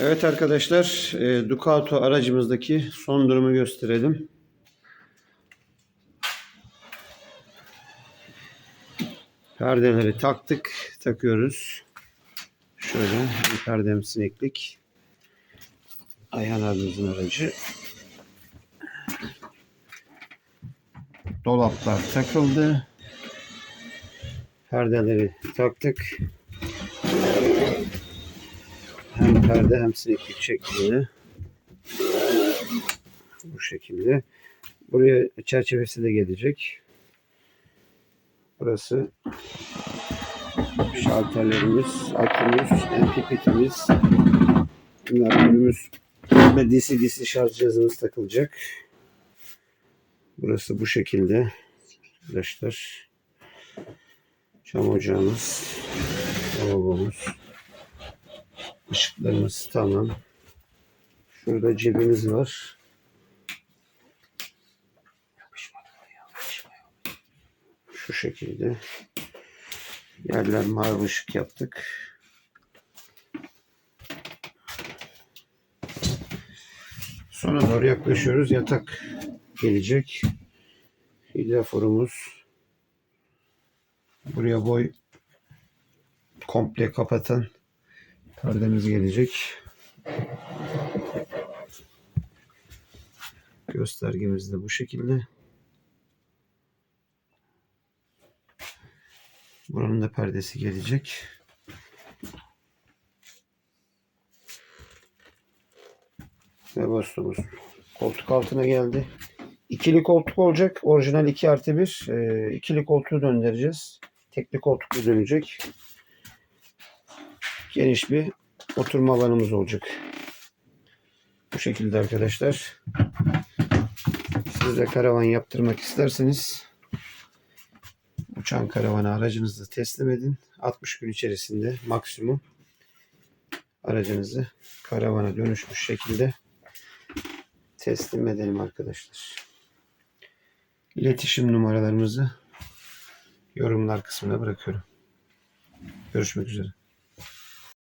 Evet arkadaşlar, e, Ducato aracımızdaki son durumu gösterelim. Perdeleri taktık, takıyoruz. Şöyle bir perdem sineklik. Ayhan abimizin aracı. Dolaplar takıldı. Perdeleri taktık. Hem perde hem sineklik şeklinde. Bu şekilde. Buraya çerçevesi de gelecek. Burası şalterlerimiz, akümüz, MPPT'miz, akümüz ve DC DC şarj cihazımız takılacak. Burası bu şekilde. Arkadaşlar. Çam ocağımız, lavabomuz, ışıklarımız tamam. Şurada cebimiz var. Şu şekilde. Yerler mavi ışık yaptık. Sonra doğru yaklaşıyoruz. Yatak gelecek. Hidraforumuz. Buraya boy komple kapatan perdemiz gelecek. Göstergemiz de bu şekilde. Buranın da perdesi gelecek. Ve bastomuz koltuk altına geldi. İkili koltuk olacak. Orijinal 2 artı 1. Ee, ikili koltuğu döndüreceğiz. Tekli koltuklu dönecek. Geniş bir oturma alanımız olacak. Bu şekilde arkadaşlar. Siz de karavan yaptırmak isterseniz uçan karavanı aracınızı teslim edin. 60 gün içerisinde maksimum aracınızı karavana dönüşmüş şekilde teslim edelim arkadaşlar. İletişim numaralarımızı yorumlar kısmına bırakıyorum. Görüşmek üzere.